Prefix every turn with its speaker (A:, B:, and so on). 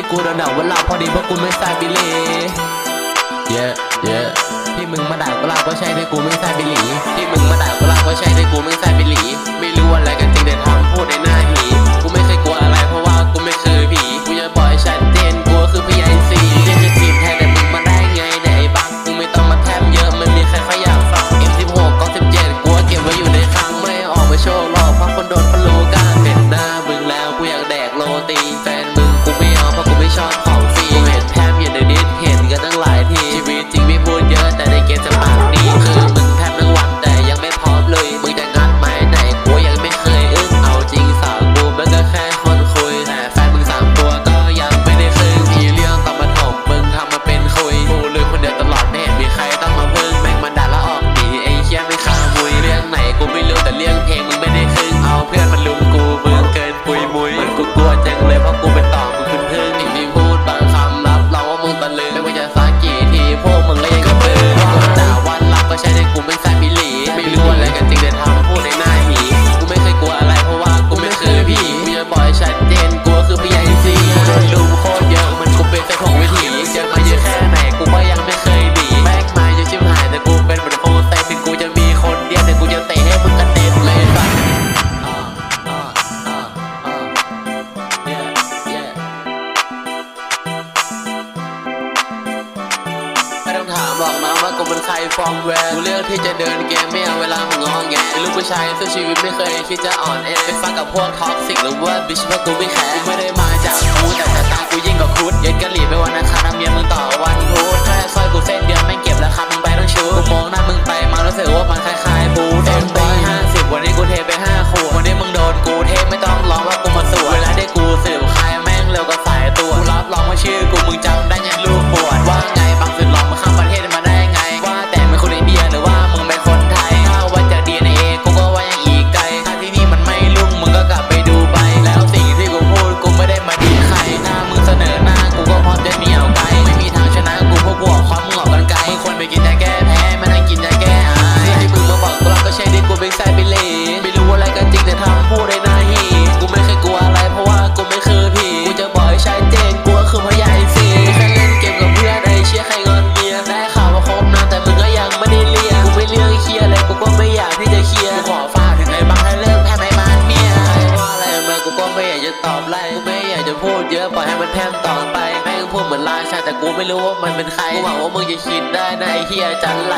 A: ที่กูโดนด่าว่าลาพอดีเพราะกูไม่ใส่บิลี่เยอะเยอะที่มึงมาด่ากูลาก็ใช่ที่กูไม่ใส่บิลี่ที่มึงมาด่ากูลาก็ใช่ที่กูไม่ใส่บิลี่ Cupilo italiano อกมาว่ากูเป็นใครฟองแวรกูเลือกที่จะเดินเกมไม่เอาเวลาของงอแงลูกผู้ชายสู้ชีวิตไม่เคยคิดจะอ่อนแอไปฟังกับพวกท็อกซิกหรือว่าบิชว่ากูไม่แคร์กูไม่ได้มาจากกูแต่แต่ตากูยิ่งกว่าคุดยันกระหลิบ มันแพมต่อไปแม่งพูดเหมือนราชาแต่กูไม่รู้ว่ามันเป็นใครกูหวังว่ามึงจะคิดได้นะไอ้เฮียจันไร